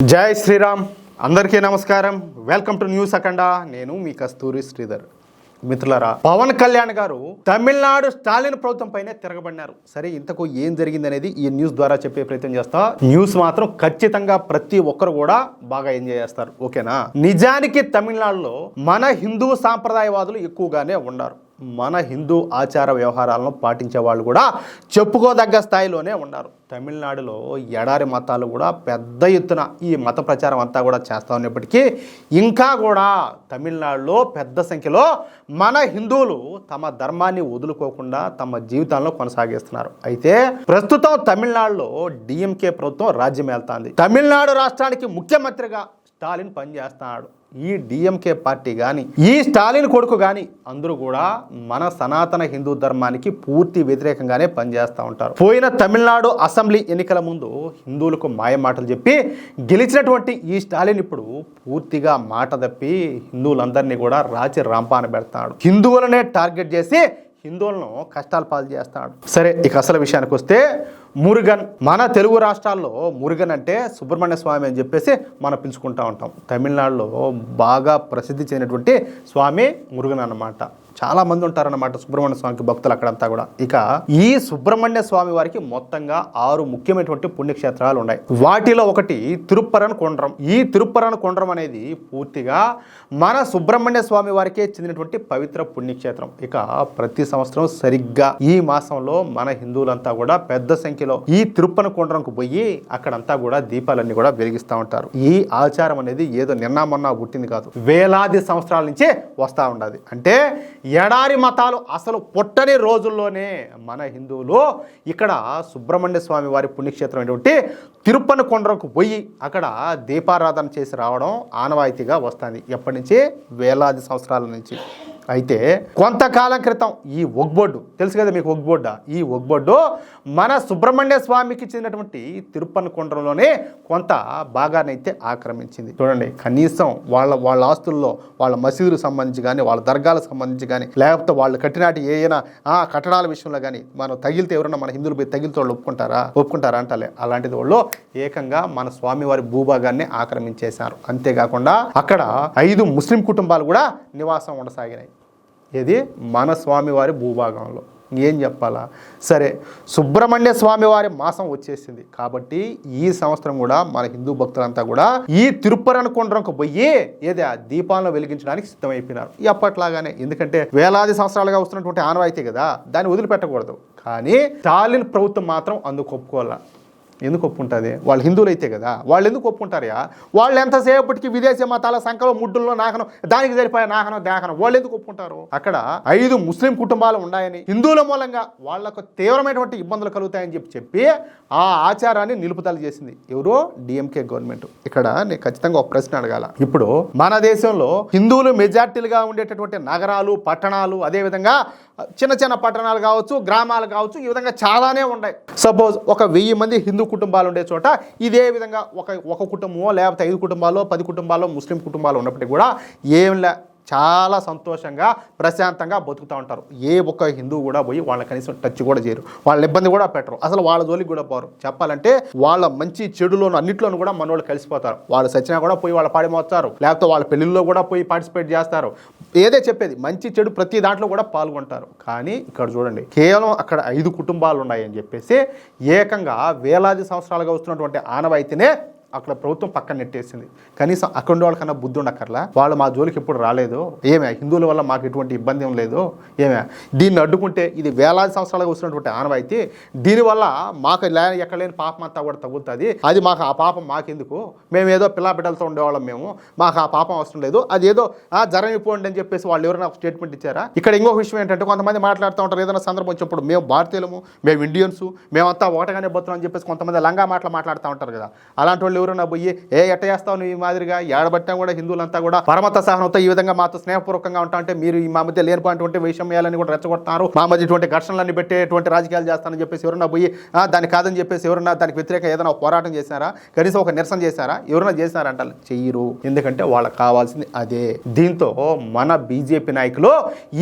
జై శ్రీరామ్. అందరికీ నమస్కారం. వెల్కమ్ టు న్యూస్ అఖండ నేను మీ కస్తూరి శ్రీధర్. మిత్రులరా పవన్ కళ్యాణ్ గారు తమిళనాడు స్టాలిన్ ప్రభుత్వం పైనే తిరగబడినారు. సరే ఇంతకు ఏం జరిగింది అనేది ఈ న్యూస్ ద్వారా చెప్పే ప్రయత్నం చేస్తా. న్యూస్ మాత్రం ఖచ్చితంగా ప్రతి ఒక్కరు కూడా బాగా ఎంజాయ్ చేస్తారు. ఓకేనా? నిజానికి తమిళనాడులో మన హిందూ సాంప్రదాయవాదులు ఎక్కువగానే ఉన్నారు. మన హిందూ ఆచార వ్యవహారాలను పాటించే వాళ్ళు కూడా చెప్పుకోదగ్గ స్థాయిలోనే ఉన్నారు. తమిళనాడులో ఎడారి మతాలు కూడా పెద్ద ఎత్తున ఈ మత ప్రచారం అంతా కూడా చేస్తూ ఉన్నప్పటికీ ఇంకా కూడా తమిళనాడులో పెద్ద సంఖ్యలో మన హిందువులు తమ ధర్మాన్ని వదులుకోకుండా తమ జీవితాలను కొనసాగిస్తున్నారు. అయితే ప్రస్తుతం తమిళనాడులో డిఎంకే ప్రభుత్వం రాజ్యం వెళ్తాంది తమిళనాడు రాష్ట్రానికి ముఖ్యమంత్రిగా స్టాలిన్ పనిచేస్తున్నాడు. ఈ డిఎంకే పార్టీ కానీ ఈ స్టాలిన్ కొడుకు కానీ అందరూ కూడా మన సనాతన హిందూ ధర్మానికి పూర్తి వ్యతిరేకంగానే పనిచేస్తూ ఉంటారు. పోయిన తమిళనాడు అసెంబ్లీ ఎన్నికల ముందు హిందువులకు మాయ మాటలు చెప్పి గెలిచినటువంటి ఈ స్టాలిన్ ఇప్పుడు పూర్తిగా మాట తప్పి హిందువులందరినీ కూడా రాచి రాంపాన పెడతాడు. హిందువులనే టార్గెట్ చేసి హిందువులను కష్టాలు పాలు చేస్తాడు. సరే ఇక అసలు విషయానికి వస్తే మురుగన్ మన తెలుగు రాష్ట్రాల్లో మురుగన్ అంటే సుబ్రహ్మణ్య స్వామి అని చెప్పేసి మనం పిలుచుకుంటా ఉంటాం. తమిళనాడులో బాగా ప్రసిద్ధి చెందినటువంటి స్వామి మురుగన్ అన్నమాట. చాలా మంది ఉంటారన్నమాట సుబ్రహ్మణ్య స్వామికి భక్తులు అక్కడంతా కూడా. ఇక ఈ సుబ్రహ్మణ్య స్వామి వారికి మొత్తంగా ఆరు ముఖ్యమైనటువంటి పుణ్యక్షేత్రాలు ఉన్నాయి. వాటిలో ఒకటి తిరుప్పరన్ కొండ్రం. ఈ తిరుప్పరన్ కొండ్రం అనేది పూర్తిగా మన సుబ్రహ్మణ్య స్వామి వారికే చెందినటువంటి పవిత్ర పుణ్యక్షేత్రం. ఇక ప్రతి సంవత్సరం సరిగ్గా ఈ మాసంలో మన హిందువులంతా కూడా పెద్ద సంఖ్య సంఖ్యలో ఈ తిరుప్పన కొండ్రంకు పోయి అక్కడంతా కూడా దీపాలన్నీ కూడా వెలిగిస్తూ ఉంటారు. ఈ ఆచారం అనేది ఏదో నిన్న మొన్న పుట్టింది కాదు. వేలాది సంవత్సరాల నుంచే వస్తూ ఉండదు. అంటే ఎడారి మతాలు అసలు పుట్టని రోజుల్లోనే మన హిందువులు ఇక్కడ సుబ్రహ్మణ్య స్వామి వారి పుణ్యక్షేత్రం అయినటువంటి తిరుప్పన కొండకు పోయి అక్కడ దీపారాధన చేసి రావడం ఆనవాయితీగా వస్తుంది. ఎప్పటి నుంచి? వేలాది సంవత్సరాల నుంచి. అయితే కొంతకాలం క్రితం ఈ ఒగ్బొడ్డు తెలుసు కదా మీకు ఒగ్బొడ్డ? ఈ ఒగ్బొడ్డు మన సుబ్రహ్మణ్య స్వామికి చెందినటువంటి తిరుప్పన కొంత భాగానైతే ఆక్రమించింది. చూడండి కనీసం వాళ్ళ వాళ్ళ ఆస్తుల్లో వాళ్ళ మసీదులకు సంబంధించి కానీ వాళ్ళ దర్గాలకు సంబంధించి కానీ లేకపోతే వాళ్ళు కట్టినాటి ఏదైనా ఆ కట్టడాల విషయంలో కానీ మనం తగిలితే ఎవరైనా మన హిందువులు పోయి తగిలితే వాళ్ళు ఒప్పుకుంటారా? ఒప్పుకుంటారా అంటలే. అలాంటిది వాళ్ళు ఏకంగా మన స్వామివారి భూభాగాన్ని ఆక్రమించేశారు. అంతేకాకుండా అక్కడ ఐదు ముస్లిం కుటుంబాలు కూడా నివాసం ఉండసాగినాయి. ఇది మన స్వామివారి భూభాగంలో. ఏం చెప్పాలా? సరే సుబ్రహ్మణ్య స్వామి వారి మాసం వచ్చేసింది. కాబట్టి ఈ సంవత్సరం కూడా మన హిందూ భక్తులంతా కూడా ఈ తిరుపరణ కొండరంకు పోయి ఏదే ఆ దీపాలను వెలిగించడానికి సిద్ధమైపోయినారు. ఎప్పట్లాగానే ఎందుకంటే వేలాది సంవత్సరాలుగా వస్తున్నటువంటి ఆనవాయితీ కదా దాన్ని వదిలిపెట్టకూడదు. కానీ స్టాలిన్ ప్రభుత్వం మాత్రం అందుకు ఒప్పుకోవాలా? ఎందుకు ఒప్పుకుంటుంది? వాళ్ళు హిందువులు అయితే కదా? వాళ్ళు ఎందుకు ఒప్పుకుంటారయా వాళ్ళు ఎంతసేపటికి విదేశీ మతాల సంఖ్యలో ముడ్డుల్లో నాకను దానికి సరిపోయే నాకనం దాకనం వాళ్ళు ఎందుకు ఒప్పుకుంటారు? అక్కడ ఐదు ముస్లిం కుటుంబాలు ఉన్నాయని హిందువుల మూలంగా వాళ్ళకు తీవ్రమైనటువంటి ఇబ్బందులు కలుగుతాయని చెప్పి చెప్పి ఆ ఆచారాన్ని నిలుపుదల చేసింది. ఎవరో? DMK government. ఇక్కడ నేను ఖచ్చితంగా ఒక ప్రశ్న అడగాల. ఇప్పుడు మన దేశంలో హిందువులు మెజార్టీలుగా ఉండేటటువంటి నగరాలు పట్టణాలు అదేవిధంగా చిన్న చిన్న పట్టణాలు కావచ్చు గ్రామాలు కావచ్చు ఈ విధంగా చాలానే ఉన్నాయి. సపోజ్ ఒక వెయ్యి మంది హిందూ కుటుంబాలు ఉండే చోట ఇదే విధంగా ఒక ఒక కుటుంబమో లేకపోతే ఐదు కుటుంబాలు పది కుటుంబాలు ముస్లిం కుటుంబాలు ఉన్నప్పటికీ కూడా ఏం లే చాలా సంతోషంగా ప్రశాంతంగా బతుకుతూ ఉంటారు. ఏ ఒక్క హిందువు కూడా పోయి వాళ్ళని కనీసం టచ్ కూడా చేయరు. వాళ్ళ ఇబ్బంది కూడా పెట్టరు. అసలు వాళ్ళ జోలికి కూడా పోరు. చెప్పాలంటే వాళ్ళ మంచి చెడులోను అన్నిట్లోనూ కూడా మనోళ్ళు కలిసిపోతారు. వాళ్ళు సచ్చినా కూడా పోయి వాళ్ళ పాడి మోస్తారు లేకపోతే వాళ్ళ పెళ్ళిళ్ళలో కూడా పోయి పార్టిసిపేట్ చేస్తారు. ఏదే చెప్పేది మంచి చెడు ప్రతి దాంట్లో కూడా పాల్గొంటారు. కానీ ఇక్కడ చూడండి కేవలం అక్కడ ఐదు కుటుంబాలు ఉన్నాయని చెప్పేసి ఏకంగా వేలాది సంవత్సరాలుగా వస్తున్నటువంటి ఆనవాయితీనే అక్కడ ప్రభుత్వం పక్కన నెట్టేసింది. కనీసం అక్కడ వాళ్ళకన్నా బుద్ధి ఉండక్కర్లా? వాళ్ళు మా జోలికి ఎప్పుడు రాలేదు. ఏమే? హిందువుల వల్ల మాకు ఎటువంటి ఇబ్బంది ఏం లేదు. ఏమే? దీన్ని అడ్డుకుంటే ఇది వేలాది సంవత్సరాలుగా వస్తున్నటువంటి ఆనవాయితీ. దీనివల్ల మాకు ఎక్కడ లేని పాపం అంతా కూడా తగులుతుంది అది మాకు ఆ పాపం మాకెందుకు? మేము ఏదో పిల్ల బిడ్డలతో ఉండేవాళ్ళం మేము. మాకు ఆ పాపం అవసరం లేదు. అది ఏదో ఆ జరగిపోండి అని చెప్పేసి వాళ్ళు ఎవరైనా స్టేట్మెంట్ ఇచ్చారా? ఇక్కడ ఇంకొక విషయం ఏంటంటే కొంతమంది మాట్లాడుతూ ఉంటారు. ఏదైనా సందర్భం వచ్చినప్పుడు మేము భారతీయులము మేము ఇండియన్స్ మేమంతా ఒకటగానే పోతున్నాం అని చెప్పేసి కొంతమంది లంగా మాటలు మాట్లాడుతూ ఉంటారు కదా. అలాంటి వాళ్ళు ఎవరైనా పోయి ఏ ఎట్ట చేస్తావు నువ్వు ఈ మాదిరిగా? ఏడబట్టినా కూడా హిందువులంతా కూడా పరమత సహనంతో ఈ విధంగా మాతో స్నేహపూర్వకంగా ఉంటా అంటే మీరు ఈ మా మధ్య లేనిపోయినటువంటి వైషమ్యాలని కూడా రెచ్చగొడుతున్నారు మా మధ్య ఇటువంటి ఘర్షణలన్నీ పెట్టేటువంటి రాజకీయాలు చేస్తానని చెప్పేసి ఎవరైనా పోయి దాని కాదని చెప్పేసి ఎవరైనా దానికి వ్యతిరేకంగా ఏదైనా పోరాటం చేశారా కనీసం ఒక నిరసన చేశారా? ఎవరైనా చేశారా అంటే చెయ్యరు. ఎందుకంటే వాళ్ళకి కావాల్సింది అదే. దీంతో మన బీజేపీ నాయకులు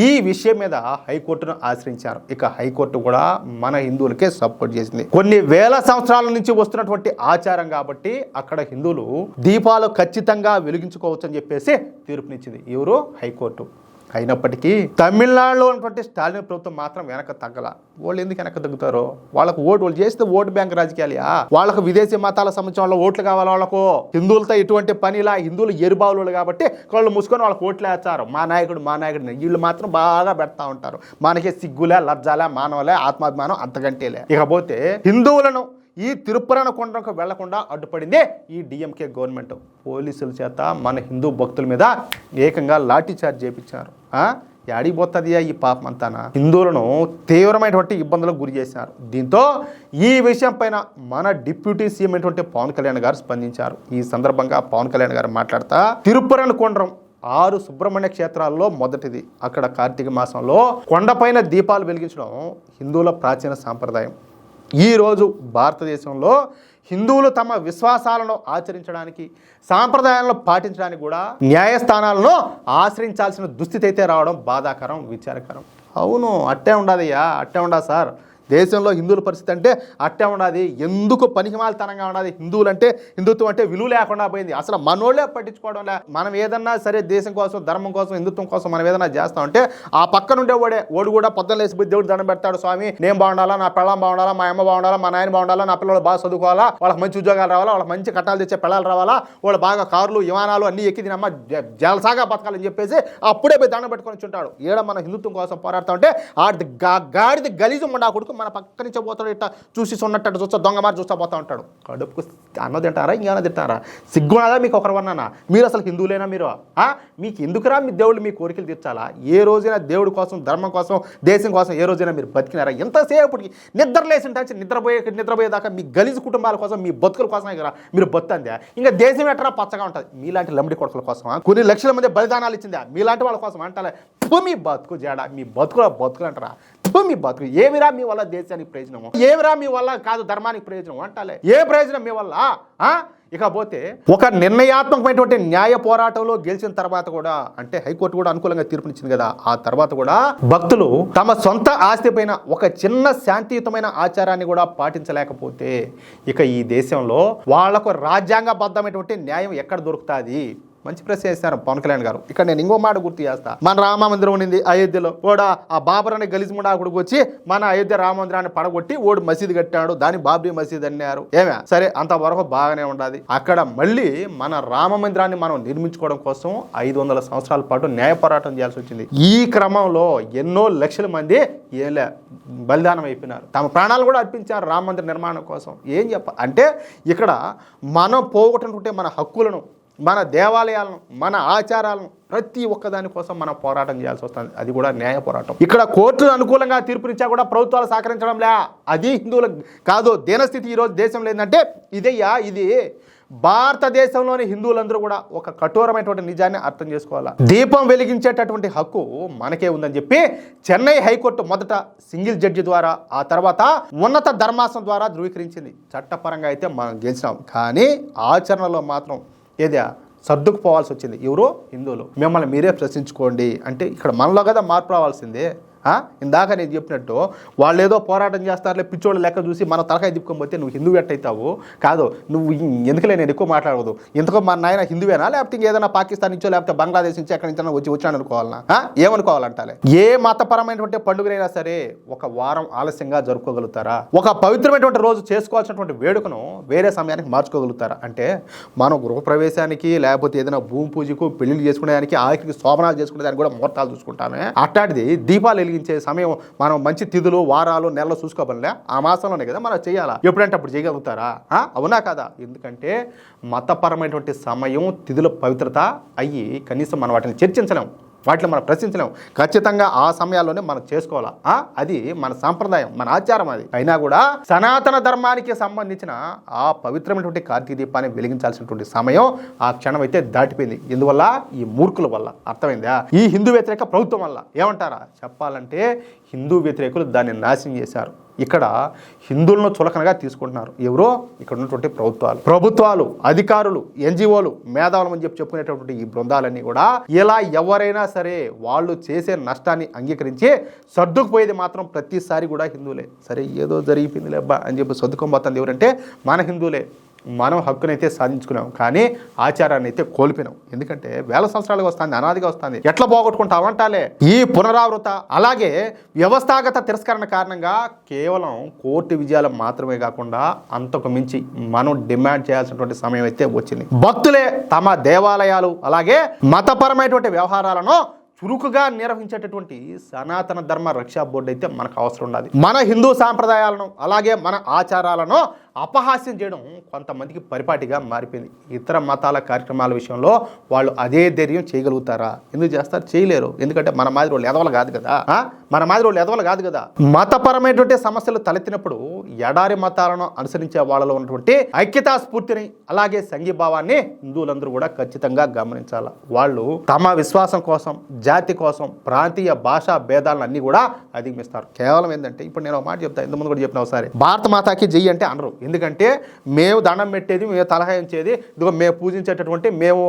ఈ విషయం మీద హైకోర్టును ఆశ్రయించారు. ఇక హైకోర్టు కూడా మన హిందువులకే సపోర్ట్ చేసింది. కొన్ని వేల సంవత్సరాల నుంచి వస్తున్నటువంటి ఆచారం కాబట్టి అక్కడ హిందువులు దీపాలు ఖచ్చితంగా వెలిగించుకోవచ్చు అని చెప్పేసి తీర్పునిచ్చింది. ఎవరు? హైకోర్టు. అయినప్పటికీ తమిళనాడులో ఉన్నటువంటి స్టాలిన్ ప్రభుత్వం మాత్రం వెనక తగ్గల. వాళ్ళు ఎందుకు వెనక తగ్గుతారు? వాళ్ళకు ఓటు వాళ్ళు చేస్తే ఓటు బ్యాంక్ రాజకీయాలయా? వాళ్ళకు విదేశీ మతాల సంబంధించిన వాళ్ళ ఓట్లు కావాలి వాళ్ళకు. హిందువులతో ఎటువంటి పనిలా హిందువులు ఎరుబావులు కాబట్టి వాళ్ళు మూసుకొని వాళ్ళకి ఓట్లు వేస్తారు. మా నాయకుడు మా నాయకుడు వీళ్ళు మాత్రం బాగా పెడతా ఉంటారు. మనకే సిగ్గులే లజ్జాలే మానవలే ఆత్మాభిమానం అంతకంటేలే ఇకపోతే హిందువులను ఈ తిరుపరణ కొండకు వెళ్ళకుండా అడ్డుపడిందే ఈ డిఎంకే గవర్నమెంట్ పోలీసుల చేత మన హిందూ భక్తుల మీద ఏకంగా లాఠీ చార్జ్ చేపించారు. ఆ? ఈ పాపం అంతానా హిందువులను తీవ్రమైనటువంటి ఇబ్బందులకు గురి చేశారు. దీంతో ఈ విషయం పైన మన డిప్యూటీ సీఎం అయినటువంటి పవన్ కళ్యాణ్ గారు స్పందించారు. ఈ సందర్భంగా పవన్ కళ్యాణ్ గారు మాట్లాడతా తిరుపరణ కొండరం ఆరు సుబ్రహ్మణ్య క్షేత్రాల్లో మొదటిది. అక్కడ కార్తీక మాసంలో కొండపైన దీపాలు వెలిగించడం హిందువుల ప్రాచీన సాంప్రదాయం. ఈరోజు భారతదేశంలో హిందువులు తమ విశ్వాసాలను ఆచరించడానికి సాంప్రదాయాలను పాటించడానికి కూడా న్యాయస్థానాలను ఆశ్రయించాల్సిన దుస్థితి అయితే రావడం బాధాకరం విచారకరం. అవును అట్టే ఉండదయ్యా అట్టే ఉండా సార్. దేశంలో హిందువుల పరిస్థితి అంటే అట్టే ఉండాది ఎందుకు పనికిమాలతనంగా ఉండాది హిందువులు అంటే హిందుత్వం అంటే విలువ లేకుండా పోయింది. అసలు మనోళ్ళే పట్టించుకోవడం లే. మనం ఏదన్నా సరే దేశం కోసం ధర్మం కోసం హిందుత్వం కోసం మనం ఏదన్నా చేస్తామంటే ఆ పక్కన ఉండే వాడే ఓడు కూడా పొద్దున్న లేసి దేవుడు దండం పెడతాడు. స్వామి నేను బాగుండాలా? నా పిల్లలు బాగుండాలా? మా అమ్మ బాగుండాలా? మా నాయన బాగుండాలా? నా పిల్లలు బాగా చదువుకోవాలా? వాళ్ళకి మంచి ఉద్యోగాలు రావాలా? వాళ్ళకి మంచి కట్టాలు తెచ్చే పిల్లలు రావాలా? వాళ్ళు బాగా కార్లు విమానాలు అన్ని ఎక్కి తినమ్మ జ- జలసాగా బతకాలని చెప్పేసి అప్పుడే పోయి దండం పెట్టుకొని ఉంటాడు. ఈడ మన హిందుత్వం కోసం పోరాడుతామంటే ఆడిది గాడిది గలీజు ఉండా కొడుకు మన పక్క నుంచి పోతాడు ఇట్లా చూసి ఉన్నట్టు చూస్తా దొంగ మారి చూస్తా పోతా ఉంటాడు. కడుపుకు అన్న తింటారా ఇంకేమైనా తింటారా? సిగ్గునదా మీకు ఒకరివన్నానా మీరు అసలు హిందువులేనా మీరు? ఆ? మీకు ఎందుకురా మీ దేవుడు మీ కోరికలు తీర్చాలా? ఏ రోజైనా దేవుడి కోసం ధర్మం కోసం దేశం కోసం ఏ రోజైనా మీరు బతికినారా? ఎంతసేపటికి నిద్ర లేసిన నుంచి నిద్రపోయే నిద్రపోయేదాకా మీ గలీజు కుటుంబాల కోసం మీ బతుకుల కోసం కదా మీరు బతుందా? ఇంకా దేశం ఎట్టరా పచ్చగా ఉంటుంది? మీలాంటి లంబడి కొడుకుల కోసం కొన్ని లక్షల మంది బలిదానాలు ఇచ్చిందా? మీలాంటి వాళ్ళ కోసం అంటారా మీ బతుకు జాడ మీ బతుకుల బతుకులు అంటారా ఫు, మీ బతుకు. ఏమిరా మీ వల్ల దేశానికి ప్రయోజనము? ఏమిరా మీ వల్ల కాదు ధర్మానికి ప్రయోజనం అంటాలే. ఏ ప్రయోజనం మీ వల్ల? ఇకపోతే ఒక నిర్ణయాత్మకమైనటువంటి న్యాయ పోరాటంలో గెలిచిన తర్వాత కూడా అంటే హైకోర్టు కూడా అనుకూలంగా తీర్పునిచ్చింది కదా ఆ తర్వాత కూడా భక్తులు తమ సొంత ఆస్తి పైన ఒక చిన్న శాంతియుతమైన ఆచారాన్ని కూడా పాటించలేకపోతే ఇక ఈ దేశంలో వాళ్ళకు రాజ్యాంగబద్ధమైనటువంటి న్యాయం ఎక్కడ దొరుకుతుంది? మంచి ప్రశ్న చేశారు పవన్ కళ్యాణ్ గారు. ఇక్కడ నేను ఇంకో మాట గుర్తు చేస్తా. మన రామ మందిరం ఉండింది అయోధ్యలో. కూడా ఆ బాబర్ అనే గలిజిముడాకుడికి వచ్చి మన అయోధ్య రామ మందిరాన్ని పడగొట్టి ఓడి మసీదు కట్టాడు. దాని బాబ్రీ మసీద్ అన్నారు. ఏమే? సరే అంతవరకు బాగానే ఉండాలి అక్కడ మళ్ళీ మన రామ మందిరాన్ని మనం నిర్మించుకోవడం కోసం ఐదు వందల సంవత్సరాల పాటు న్యాయ పోరాటం చేయాల్సి వచ్చింది. ఈ క్రమంలో ఎన్నో లక్షల మంది ఏలే బలిదానం అయిపోయినారు. తమ ప్రాణాలు కూడా అర్పించారు రామ మందిర నిర్మాణం కోసం. ఏం చెప్ప? అంటే ఇక్కడ మనం పోగొట్టుకుంటే మన హక్కులను మన దేవాలయాలను మన ఆచారాలను ప్రతి ఒక్కదాని కోసం మనం పోరాటం చేయాల్సి వస్తుంది. అది కూడా న్యాయ పోరాటం. ఇక్కడ కోర్టులు అనుకూలంగా తీర్పునిచ్చా కూడా ప్రభుత్వాలు సహకరించడం లే అది హిందువుల కాదు దీనస్థితి ఈరోజు దేశంలో ఏంటంటే ఇదయ్యా ఇది భారతదేశంలోని హిందువులందరూ కూడా ఒక కఠోరమైనటువంటి నిజాన్ని అర్థం చేసుకోవాలా? దీపం వెలిగించేటటువంటి హక్కు మనకే ఉందని చెప్పి చెన్నై హైకోర్టు మొదట సింగిల్ జడ్జి ద్వారా ఆ తర్వాత ఉన్నత ధర్మాసనం ద్వారా ధృవీకరించింది. చట్టపరంగా అయితే మనం గెలిచినాం. కానీ ఆచరణలో మాత్రం ఏదే? సర్దుకుపోవాల్సి వచ్చింది. ఎవరు హిందువులు. మిమ్మల్ని మీరే ప్రశ్నించుకోండి. అంటే ఇక్కడ మనలో కదా మార్పు రావాల్సిందే. ఇందాక నేను చెప్పినట్టు వాళ్ళు ఏదో పోరాటం చేస్తారులే పిచ్చోళ్ళ లెక్క చూసి మన తలకాయ తిప్పుకొని నువ్వు హిందువు ఎట్టయితావు? కాదు నువ్వు ఎందుకులే నేను ఎక్కువ మాట్లాడదు ఎందుకో మా నాయన హిందువేనా? లేకపోతే ఏదైనా పాకిస్తాన్ నుంచో లేకపోతే బంగ్లాదేశ్ నుంచి ఎక్కడి నుంచి వచ్చి వచ్చాను అనుకోవాలనా? ఆ? ఏమనుకోవాలంటాలే? ఏ మతపరమైనటువంటి పండుగనైనా సరే ఒక వారం ఆలస్యంగా జరుపుకోగలుగుతారా? ఒక పవిత్రమైనటువంటి రోజు చేసుకోవాల్సినటువంటి వేడుకను వేరే సమయానికి మార్చుకోగలుగుతారా? అంటే మనం గృహప్రవేశానికి లేకపోతే ఏదైనా భూమి పూజకు పెళ్ళిళ్ళు చేసుకునేదానికి ఆఖరికి శోభనాలు చేసుకునేదానికి కూడా ముహూర్తాలు చూసుకుంటామే. అట్లాంటిది దీపాలు వెలిగి వెలిగించే సమయం మనం మంచి తిథులు వారాలు నెలలు చూసుకోవాలనే ఆ మాసంలోనే కదా మనం చేయాలా? ఎప్పుడంటే అప్పుడు చేయగలుగుతారా? అవునా కదా? ఎందుకంటే మతపరమైనటువంటి సమయం తిథుల పవిత్రత అయ్యి కనీసం మనం వాటిని చర్చించలేం. వాటిని మనం ప్రశ్నించలేము. ఖచ్చితంగా ఆ సమయాల్లోనే మనం చేసుకోవాలా? అది మన సాంప్రదాయం మన ఆచారం అది. అయినా కూడా సనాతన ధర్మానికి సంబంధించిన ఆ పవిత్రమైనటువంటి కార్తీక దీపాన్ని వెలిగించాల్సినటువంటి సమయం ఆ క్షణం అయితే దాటిపోయింది. ఎందువల్ల? ఈ మూర్ఖుల వల్ల. అర్థమైందా? ఈ హిందూ వ్యతిరేక ప్రభుత్వం వల్ల. ఏమంటారా? చెప్పాలంటే హిందూ వ్యతిరేకులు దాన్ని నాశనం చేశారు. ఇక్కడ హిందువులను చులకనగా తీసుకుంటున్నారు. ఎవరో? ఇక్కడ ఉన్నటువంటి ప్రభుత్వాలు. ప్రభుత్వాలు అధికారులు ఎన్జిఓలు మేధావులు అని చెప్పి చెప్పుకునేటటువంటి ఈ బృందాలన్నీ కూడా ఇలా ఎవరైనా సరే వాళ్ళు చేసే నష్టాన్ని అంగీకరించి సర్దుకుపోయేది మాత్రం ప్రతిసారి కూడా హిందువులే. సరే ఏదో జరిగిపోయింది లేబ్బా అని చెప్పి సర్దుకొని పోతుంది ఎవరంటే మన హిందువులే. మనం హక్కునైతే సాధించుకున్నాం కానీ ఆచారాన్ని అయితే కోల్పోయినాం. ఎందుకంటే వేల సంవత్సరాలుగా వస్తుంది అనాదిగా వస్తుంది. ఎట్లా పోగొట్టుకుంటాం అంటాలే ఈ పునరావృత అలాగే వ్యవస్థాగత తిరస్కరణ కారణంగా కేవలం కోర్టు విజయాలు మాత్రమే కాకుండా అంతకు మించి మనం డిమాండ్ చేయాల్సినటువంటి సమయం అయితే వచ్చింది. భక్తులే తమ దేవాలయాలు అలాగే మతపరమైనటువంటి వ్యవహారాలను చురుకుగా నిర్వహించేటటువంటి సనాతన ధర్మ రక్షా బోర్డు అయితే మనకు అవసరం ఉండదు మన హిందూ సాంప్రదాయాలను అలాగే మన ఆచారాలను అపహాస్యం చేయడం కొంతమందికి పరిపాటిగా మారిపోయింది. ఇతర మతాల కార్యక్రమాల విషయంలో వాళ్ళు అదే ధైర్యం చేయగలుగుతారా? ఎందుకు చేస్తారు? చేయలేరు. ఎందుకంటే మన మాదిరి వాళ్ళు ఎదవలు కాదు కదా? మన మాదిరి వాళ్ళు ఎదవలు కాదు కదా? మతపరమైనటువంటి సమస్యలు తలెత్తినప్పుడు ఎడారి మతాలను అనుసరించే వాళ్ళలో ఉన్నటువంటి ఐక్యతా స్ఫూర్తిని అలాగే సంఘీభావాన్ని హిందువులందరూ కూడా ఖచ్చితంగా గమనించాలి. వాళ్ళు తమ విశ్వాసం కోసం జాతి కోసం ప్రాంతీయ భాషా భేదాలను అన్ని కూడా అధిగమిస్తారు. కేవలం ఏంటంటే ఇప్పుడు నేను ఒక మాట చెప్తాను ఇంతకుముందు కూడా చెప్పిన ఒకసారి భారత మాతాకి జై అంటే అనరు. ఎందుకంటే మేము దండం పెట్టేది మేము తలహాయించేది ఇదిగో మేము పూజించేటటువంటి మేము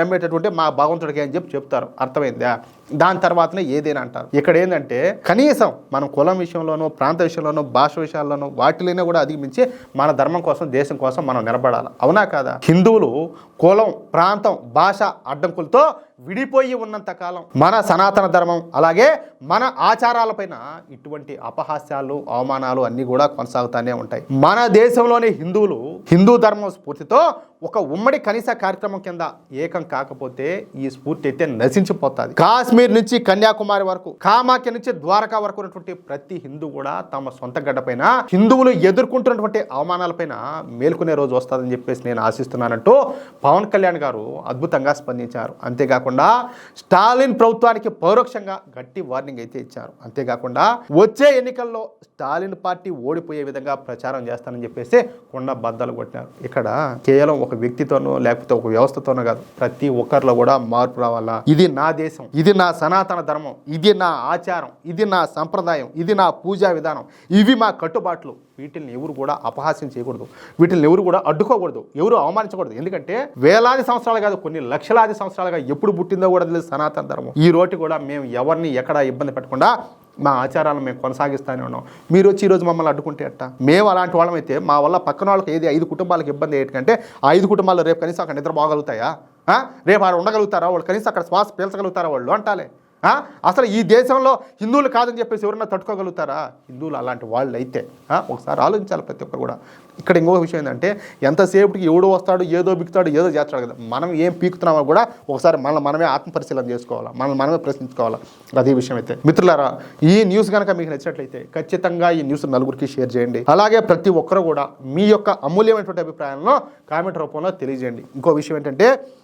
నమ్మేటటువంటి మా భగవంతుడికి అని చెప్పి చెప్తారు. అర్థమైందా? దాని తర్వాతనే ఏదైనా అంటారు? ఇక్కడ ఏంటంటే కనీసం మనం కులం విషయంలోనూ ప్రాంత విషయంలోనూ భాష విషయాల్లోనూ వాటిలోనే కూడా అధిగమించి మన ధర్మం కోసం దేశం కోసం మనం నిలబడాలి. అవునా కాదా? హిందువులు కులం ప్రాంతం భాష అడ్డంకులతో విడిపోయి ఉన్నంత కాలం మన సనాతన ధర్మం అలాగే మన ఆచారాలపైన ఇటువంటి అపహాస్యాలు అవమానాలు అన్నీ కూడా కొనసాగుతూనే ఉంటాయి. మన దేశంలోని హిందువులు హిందూ ధర్మం స్ఫూర్తితో ఒక ఉమ్మడి కనీస కార్యక్రమం కింద ఏకం కాకపోతే ఈ స్ఫూర్తి అయితే నశించిపోతుంది. కాశ్మీర్ నుంచి కన్యాకుమారి వరకు కామాఖ్య నుంచి ద్వారకా వరకు ఉన్నటువంటి ప్రతి హిందూ కూడా తమ సొంత గడ్డపైన హిందువులు ఎదుర్కొంటున్నటువంటి అవమానాలపైన మేల్కొనే రోజు వస్తుందని చెప్పేసి నేను ఆశిస్తున్నానంటూ పవన్ కళ్యాణ్ గారు అద్భుతంగా స్పందించారు. అంతేకాకుండా స్టాలిన్ ప్రభుత్వానికి పరోక్షంగా గట్టి వార్నింగ్ అయితే ఇచ్చారు. అంతేకాకుండా వచ్చే ఎన్నికల్లో స్టాలిన్ పార్టీ ఓడిపోయే విధంగా ప్రచారం చేస్తానని చెప్పేసి కొండ బద్దలు కొట్టినారు. ఇక్కడ కేవలం ఒక వ్యక్తితోనో లేకపోతే ఒక వ్యవస్థతోనో కాదు ప్రతి ఒక్కరిలో కూడా మార్పు రావాలా? ఇది నా దేశం ఇది నా సనాతన ధర్మం ఇది నా ఆచారం ఇది నా సంప్రదాయం ఇది నా పూజా విధానం. ఇవి మా కట్టుబాట్లు. వీటిని ఎవరు కూడా అపహాస్యం చేయకూడదు. వీటిని ఎవరు కూడా అడ్డుకోకూడదు. ఎవరు అవమానించకూడదు. ఎందుకంటే వేలాది సంవత్సరాలు కాదు కొన్ని లక్షలాది సంవత్సరాలుగా ఎప్పుడు పుట్టిందో కూడా తెలియదు సనాతన ధర్మం. ఈ రోటి కూడా మేము ఎవరిని ఎక్కడ ఇబ్బంది పెట్టకుండా మా ఆచారాలను మేము కొనసాగిస్తానే ఉన్నాం. మీరు వచ్చి ఈరోజు మమ్మల్ని అడ్డుకుంటే అట్ట మేము అలాంటి వాళ్ళమైతే మా వల్ల పక్కన వాళ్ళకి ఏది ఐదు కుటుంబాలకు ఇబ్బంది ఏంటంటే ఆ ఐదు కుటుంబాలు రేపు కనీసం అక్కడ నిద్ర బాగలుగుతాయా? రేపు ఆడ ఉండగలుగుతారా వాళ్ళు? కనీసం అక్కడ శ్వాస పీల్చగలుగుతారా వాళ్ళు? అంటాలే. అసలు ఈ దేశంలో హిందువులు కాదని చెప్పేసి ఎవరన్నా తట్టుకోగలుగుతారా? హిందువులు అలాంటి వాళ్ళు అయితే ఒకసారి ఆలోచించాలి ప్రతి ఒక్కరు కూడా. ఇక్కడ ఇంకొక విషయం ఏంటంటే ఎంతసేపుకి ఎవడో వస్తాడు ఏదో బిక్కుతాడు ఏదో చేస్తాడు కదా. మనం ఏం పీకుతున్నామో కూడా ఒకసారి మనల్ని మనమే ఆత్మపరిశీలన చేసుకోవాలా. మనం మనమే ప్రశ్నించుకోవాలా. అదే విషయం అయితే. మిత్రులారా ఈ న్యూస్ కనుక మీకు నచ్చినట్లయితే ఖచ్చితంగా ఈ న్యూస్ నలుగురికి షేర్ చేయండి. అలాగే ప్రతి ఒక్కరు కూడా మీ యొక్క అమూల్యమైనటువంటి అభిప్రాయాలను కామెంట్ రూపంలో తెలియజేయండి. ఇంకో విషయం ఏంటంటే